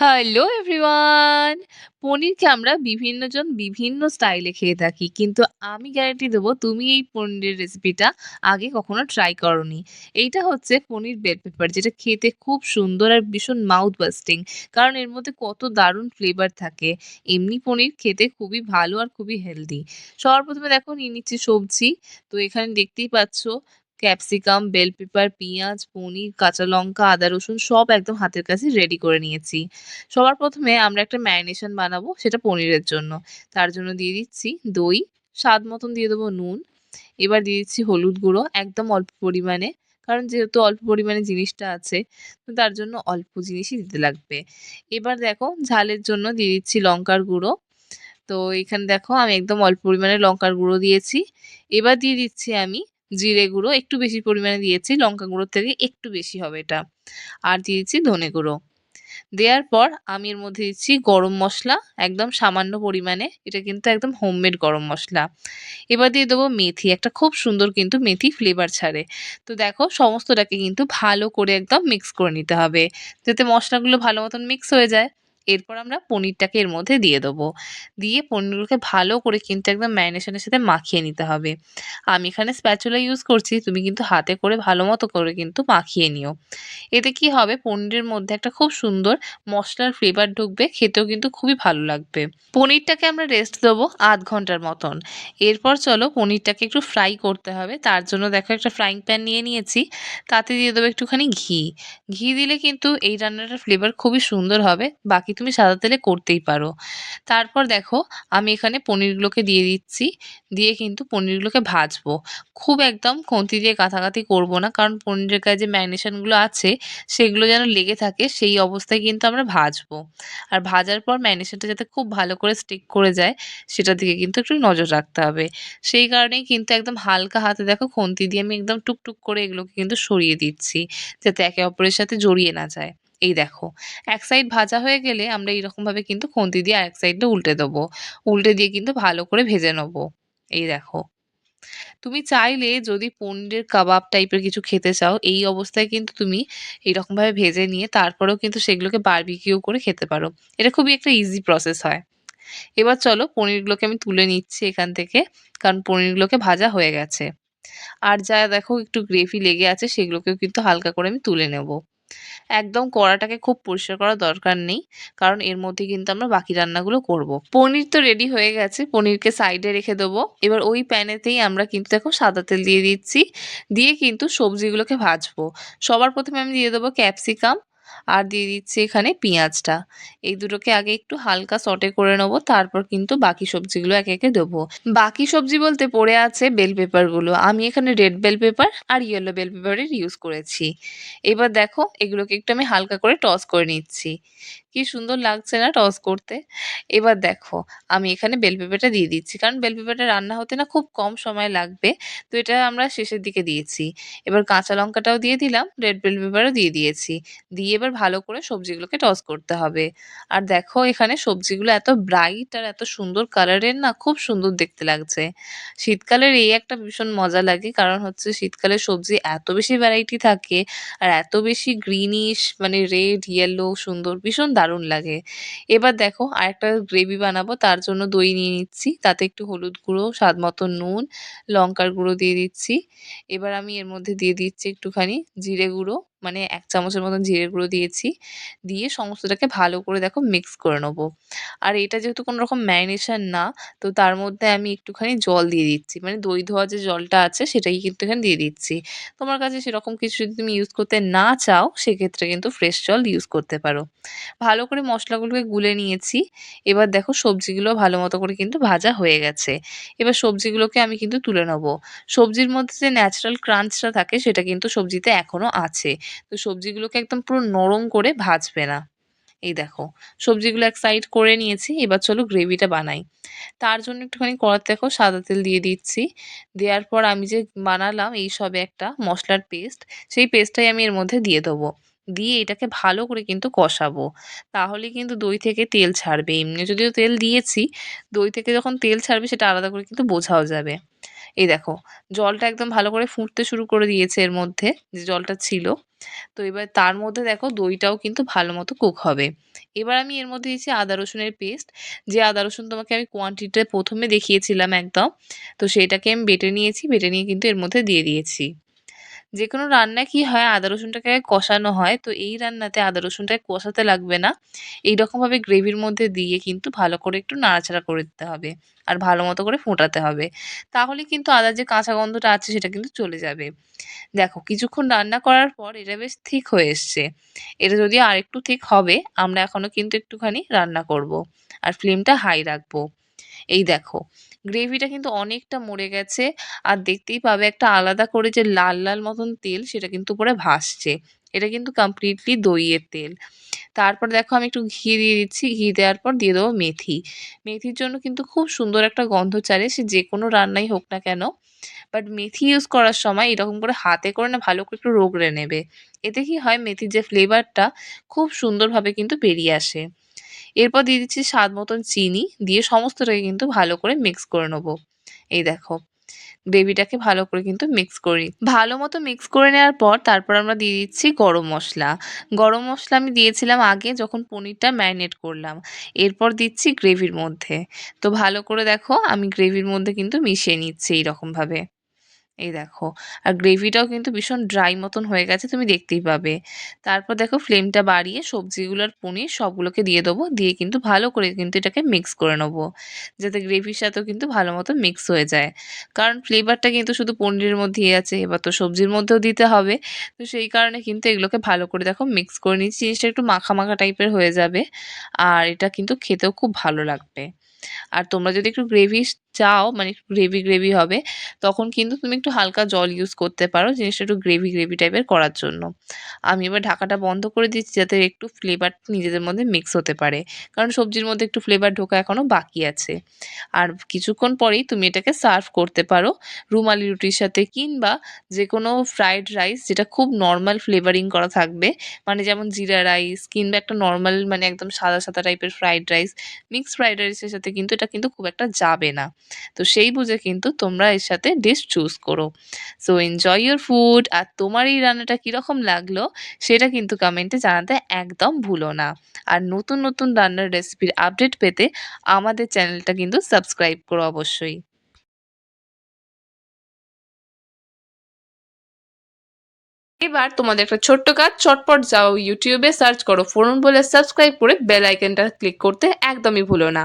Hello everyone! পনিরকে আমরা বিভিন্নজন বিভিন্ন স্টাইলে খেয়ে থাকি। কিন্তু আমি গ্যারান্টি দেবো তুমি এই পনিরের রেসিপিটা আগে কখনো ট্রাই করনি এইটা হচ্ছে পনির বেল পেপার যেটা খেতে খুব সুন্দর আর ভীষণ মাউথ বাস্টিং। কারণ এর মধ্যে কত দারুণ ফ্লেভার থাকে। এমনি পনির খেতে খুবই ভালো আর খুবই হেলদি। সবার ১ম এ দেখো, নিয়ে নিচ্ছি সবজি। তো এখানে দেখতেই পাচ্ছ ক্যাপসিকাম, বেল পেপার, পেঁয়াজ পনির, কাঁচা লঙ্কা, আদা, রসুন সব একদম হাতের কাছে রেডি করে নিয়েছি। সবার প্রথমে আমরা একটা ম্যারিনেশন বানাবো সেটা পনিরের জন্য। তার জন্য দিয়ে দিচ্ছি দই, স্বাদ মতন দিয়ে দেবো নুন। এবার দিয়ে দিচ্ছি হলুদ গুঁড়ো একদম অল্প পরিমাণে। কারণ যেহেতু অল্প পরিমাণে জিনিসটা আছে তো তার জন্য অল্প জিনিসই দিতে লাগবে। এবার দেখো ঝালের জন্য দিয়ে দিচ্ছি লঙ্কার গুঁড়ো। তো এখানে দেখো আমি একদম অল্প পরিমাণে লঙ্কার গুঁড়ো দিয়েছি। এবার দিয়ে দিচ্ছি আমি জিরে গুঁড়ো একটু বেশি পরিমাণে দিয়েছি। লঙ্কা গুঁড়োর থেকে একটু বেশি হবে এটা। আর দিয়ে দিচ্ছি ধনে গুঁড়ো। দেওয়ার পর আমি এর মধ্যে দিচ্ছি গরম মশলা, একদম সামান্য পরিমাণে। এটা কিন্তু একদম হোমমেড গরম মশলা এবার দিয়ে দেবো মেথি। একটা খুব সুন্দর কিন্তু মেথি ফ্লেভার ছাড়ে। তো দেখো সমস্তটাকে কিন্তু ভালো করে একদম মিক্স করে নিতে হবে। যাতে মশলাগুলো ভালো মতন মিক্স হয়ে যায়। এরপর আমরা পনিরটাকে এর মধ্যে দিয়ে দেবো। দিয়ে পনিরগুলোকে ভালো করে কিন্তু একদম ম্যারিনেশনের সাথে মাখিয়ে নিতে হবে। আমি এখানে স্প্যাচুলা ইউজ করছি। তুমি কিন্তু হাতে করে ভালো মতো করে কিন্তু মাখিয়ে নিও। এতে কি হবে পনিরের মধ্যে একটা খুব সুন্দর মশলার ফ্লেভার ঢুকবে। খেতেও কিন্তু খুবই ভালো লাগবে। পনিরটাকে আমরা রেস্ট দেবো আধ ঘণ্টার মতন। এরপর চলো পনিরটাকে একটু ফ্রাই করতে হবে। তার জন্য দেখো একটা ফ্রাইং প্যান নিয়ে নিয়েছি। তাতে দিয়ে দেবো একটুখানি ঘি। ঘি দিলে কিন্তু এই রান্নাটার ফ্লেভার খুবই সুন্দর হবে। বাকি তুমি সাদা তেলে করতেই পারো। তারপর দেখো, আমি এখানে পনিরগুলোকে দিয়ে দিচ্ছি। দিয়ে কিন্তু পনিরগুলোকে ভাজবো। খুব একদম খুন্তি দিয়ে গাঁথাগাঁথি করব না। কারণ পনিরের গায়ে যে ম্যারিনেশনগুলো আছে, সেগুলো যেন লেগে থাকে, সেই অবস্থায় কিন্তু আমরা ভাজবো। আর ভাজার পর ম্যারিনেশনটা যাতে খুব ভালো করে স্টিক করে যায়, সেটার দিকে কিন্তু একটু নজর রাখতে হবে। সেই কারণেই কিন্তু একদম হালকা হাতে দেখো খুন্তি দিয়ে আমি একদম টুকটুক করে এগুলোকে কিন্তু সরিয়ে দিচ্ছি। যাতে একে অপরের সাথে জড়িয়ে না যায়। এই দেখো, এক সাইড ভাজা হয়ে গেলে আমরা এইরকমভাবে কিন্তু খুন্তি দিয়ে আর এক সাইডটা উল্টে দেবো। উল্টে দিয়ে কিন্তু ভালো করে ভেজে নেব। এই দেখো। তুমি চাইলে যদি পনিরের কাবাব টাইপের কিছু খেতে চাও, এই অবস্থায় কিন্তু তুমি এইরকমভাবে ভেজে নিয়ে তারপরেও কিন্তু সেগুলোকে বারবিকিউ করে খেতে পারো। এটা খুবই একটা ইজি প্রসেস হয়। এবার চলো পনিরগুলোকে আমি তুলে নিচ্ছি এখান থেকে। কারণ পনিরগুলোকে ভাজা হয়ে গেছে। আর যা দেখো একটু গ্রেভি লেগে আছে, সেগুলোকেও কিন্তু হালকা করে আমি তুলে নেব। একদম কড়াটাকে খুব পরিষ্কার করা দরকার নেই। কারণ এর মধ্যে কিন্তু আমরা বাকি রান্নাগুলো করব। পনির তো রেডি হয়ে গেছে। পনিরকে সাইডে রেখে দেবো। এবার ওই প্যানেতেই আমরা কিন্তু দেখো সাদা তেল দিয়ে দিচ্ছি। দিয়ে কিন্তু সবজিগুলোকে ভাজবো। সবার প্রথমে আমি দিয়ে দেবো ক্যাপসিকাম আর দিয়ে দিচ্ছি এখানে পেঁয়াজটা। এই দুটোকে আগে একটু হালকা সটে করে নেব। তারপর কিন্তু বাকি সবজিগুলো একে, একে দেবো। বাকি সবজি বলতে পড়ে আছে বেল পেপারগুলো। আমি এখানে রেড বেল পেপার আর ইয়েলো বেল পেপারের ইউজ করেছি। এবার দেখো এগুলোকে একটু আমি হালকা করে টস করে নিচ্ছি। কি সুন্দর লাগছে না টস করতে? এবার দেখো আমি এখানে বেল পেঁপেটা দিয়ে দিচ্ছি। কারণ বেল পেঁপেটা রান্না হতে না খুব কম সময় লাগবে। তো এটা আমরা শেষের দিকে দিয়েছি। এবার কাঁচা লঙ্কাটাও দিয়ে দিলাম, রেড বেল পেপারও দিয়ে দিয়েছি। দিয়ে এবার ভালো করে সবজিগুলোকে টস করতে হবে। আর দেখো এখানে সবজিগুলো এত ব্রাইট আর এত সুন্দর কালারের না খুব সুন্দর দেখতে লাগছে। শীতকালের এই একটা ভীষণ মজা লাগে কারণ হচ্ছে শীতকালে সবজি এত বেশি ভ্যারাইটি থাকে আর এত বেশি গ্রিনিশ মানে রেড, ইয়েলো সুন্দর ভীষণ দারুণ লাগে। এবার দেখো আরেকটা গ্রেভি বানাবো তার জন্য দই নিয়ে নিচ্ছি। তাতে একটু হলুদ গুঁড়ো, স্বাদ মতো নুন, লঙ্কার গুঁড়ো দিয়ে দিচ্ছি। এবার আমি এর মধ্যে দিয়ে দিচ্ছি একটুখানি জিরে গুঁড়ো মানে এক চামচের মতন জিরে গুঁড়ো দিয়েছি। দিয়ে সমস্তটাকে ভালো করে দেখো মিক্স করে নেব। আর এটা যেহেতু কোনো রকম ম্যারিনেশন না, তো তার মধ্যে আমি একটুখানি জল দিয়ে দিচ্ছি। মানে দই ধোয়া যে জলটা আছে সেটাই কিন্তু এখানে দিয়ে দিচ্ছি। তোমার কাছে সেরকম কিছু যদি তুমি ইউজ করতে না চাও, সেক্ষেত্রে কিন্তু ফ্রেশ জল ইউজ করতে পারো। ভালো করে মশলাগুলোকে গুলে নিয়েছি। এবার দেখো সবজিগুলো ভালো মতো করে কিন্তু ভাজা হয়ে গেছে। এবার সবজিগুলোকে আমি কিন্তু তুলে নেব। সবজির মধ্যে যে ন্যাচারাল ক্রাঞ্চটা থাকে, সেটা কিন্তু সবজিতে এখনও আছে। তো সবজিগুলোকে একদম পুরো নরম করে ভাজবে না। এই দেখো সবজিগুলো এক সাইড করে নিয়েছি। এবার চলো গ্রেভিটা বানাই। তার জন্য একটুখানি কড়াতে দেখো সাদা তেল দিয়ে দিচ্ছি। দেওয়ার পর আমি যে বানালাম এই সবে একটা মশলার পেস্ট সেই পেস্টটাই আমি এর মধ্যে দিয়ে দেবো। দিয়ে এটাকে ভালো করে কিন্তু কষাবো। তাহলে কিন্তু দই থেকে তেল ছাড়বে। এমনি যদিও তেল দিয়েছি, দই থেকে যখন তেল ছাড়বে সেটা আলাদা করে কিন্তু বোঝাও যাবে। এই দেখো, জলটা একদম ভালো করে ফুটতে শুরু করে দিয়েছে এর মধ্যে, যে জলটা ছিল। তো এবার তার মধ্যে দেখো, দইটাও কিন্তু ভালো মতো কুক হবে। এবার আমি এর মধ্যে দিয়েছি আদা রসুনের পেস্ট যে আদা রসুন তোমাকে আমি কোয়ান্টিটিটা প্রথমে দেখিয়েছিলাম একদম, তো সেটাকে আমি বেটে নিয়েছি, বেটে নিয়ে কিন্তু এর মধ্যে দিয়ে দিয়েছি। যে কোনো রান্নায় কি হয়, আদা রসুনটাকে কষানো হয়, তো এই রান্নাতে আদা রসুনটাকে কষাতে লাগবে না। এই রকমভাবে গ্রেভির মধ্যে দিয়ে কিন্তু ভালো করে একটু নাড়াচাড়া করে দিতে হবে আর ভালো মতো করে ফোটাতে হবে। তাহলে কিন্তু আদার যে কাঁচা গন্ধটা আছে, সেটা কিন্তু চলে যাবে। দেখো, কিছুক্ষণ রান্না করার পর এটা বেশ ঠিক হয়ে এসছে। এটা যদি আর একটু ঠিক হবে, আমরা এখনও কিন্তু একটুখানি রান্না করব। আর ফ্লেমটা হাই রাখব। এই দেখো গ্রেভিটা কিন্তু অনেকটা মরে গেছে, আর দেখতেই পাবে একটা আলাদা করে যে লাল লাল মতন তেল সেটা কিন্তু উপরে ভাসছে। এটা কিন্তু কমপ্লিটলি দইয়ের তেল। তারপর দেখো আমি একটু ঘি দিয়ে দিচ্ছি, ঘি দেওয়ার পর দিয়ে দেবো মেথি। মেথির জন্য কিন্তু খুব সুন্দর একটা গন্ধ ছাড়ে, সে যে কোনো রান্নাই হোক না কেন। বাট মেথি ইউজ করার সময় এরকম করে হাতে করে না, ভালো করে একটু রোগড়ে নেবে। এতে কি হয়, মেথির যে ফ্লেভারটা খুব সুন্দরভাবে কিন্তু বেরিয়ে আসে। এরপর দিয়ে দিচ্ছি স্বাদ মতন চিনি, দিয়ে সমস্তটাকে কিন্তু ভালো করে মিক্স করে নেব। এই দেখো, গ্রেভিটাকে ভালো করে কিন্তু মিক্স করি ভালো মতো মিক্স করে নেওয়ার পর তারপর আমরা দিয়ে দিচ্ছি গরম মশলা। গরম মশলা আমি দিয়েছিলাম আগে যখন পনিরটা ম্যারিনেট করলাম। এরপর দিচ্ছি গ্রেভির মধ্যে। তো ভালো করে দেখো, আমি গ্রেভির মধ্যে কিন্তু মিশিয়ে নিচ্ছি এইরকমভাবে। এই দেখো। আর গ্রেভিটাও কিন্তু ভীষণ ড্রাই মতন হয়ে গেছে, তুমি দেখতেই পাবে। তারপর দেখো ফ্লেমটা বাড়িয়ে সবজিগুলোর পনির সবগুলোকে দিয়ে দেবো। দিয়ে কিন্তু ভালো করে কিন্তু এটাকে মিক্স করে নেব, যাতে গ্রেভির সাথেও কিন্তু ভালো মতো মিক্স হয়ে যায়। কারণ ফ্লেভারটা কিন্তু শুধু পনিরের মধ্যেই আছে, এবার তো সবজির মধ্যেও দিতে হবে। তো সেই কারণে কিন্তু এগুলোকে ভালো করে দেখো মিক্স করে নিচ্ছি, জিনিসটা একটু মাখা মাখা টাইপের হয়ে যাবে। আর এটা কিন্তু খেতেও খুব ভালো লাগবে। আর তোমরা যদি একটু গ্রেভি চাও মানে একটু গ্রেভি গ্রেভি হবে, তখন কিন্তু তুমি একটু হালকা জল ইউজ করতে পারো জিনিসটা একটু গ্রেভি গ্রেভি টাইপের করার জন্য। আমি এবার ঢাকাটা বন্ধ করে দিচ্ছি যাতে একটু ফ্লেভার নিজেদের মধ্যে মিক্স হতে পারে, কারণ সবজির মধ্যে একটু ফ্লেভার ঢোকা এখনও বাকি আছে। আর কিছুক্ষণ পরেই তুমি এটাকে সার্ভ করতে পারো, রুমালি রুটির সাথে কিংবা যে কোনো ফ্রাইড রাইস যেটা খুব নর্মাল ফ্লেভারিং করা থাকবে মানে যেমন জিরা রাইস কিংবা একটা নর্মাল মানে একদম সাদা সাদা টাইপের ফ্রাইড রাইস মিক্সড ফ্রাইড রাইসের সাথে কিন্তু এটা কিন্তু খুব একটা যাবে না। তো সেই বুঝে কিন্তু তোমরা এর সাথে ডিশ চুজ করো। সো এনজয় ইউর ফুড আর তোমার এই রান্নাটা কীরকম লাগল সেটা কিন্তু কমেন্টে জানাতে একদম ভুলো না। আর নতুন নতুন রান্নার রেসিপির আপডেট পেতে আমাদের চ্যানেলটা কিন্তু সাবস্ক্রাইব করো অবশ্যই। এবার তোমাদের একটা ছোট্ট কাজ, চটপট যাও ইউটিউবে সার্চ করো, ফোরন বলে সাবস্ক্রাইব করে বেল আইকনটা ক্লিক করতে একদমই ভুলো না।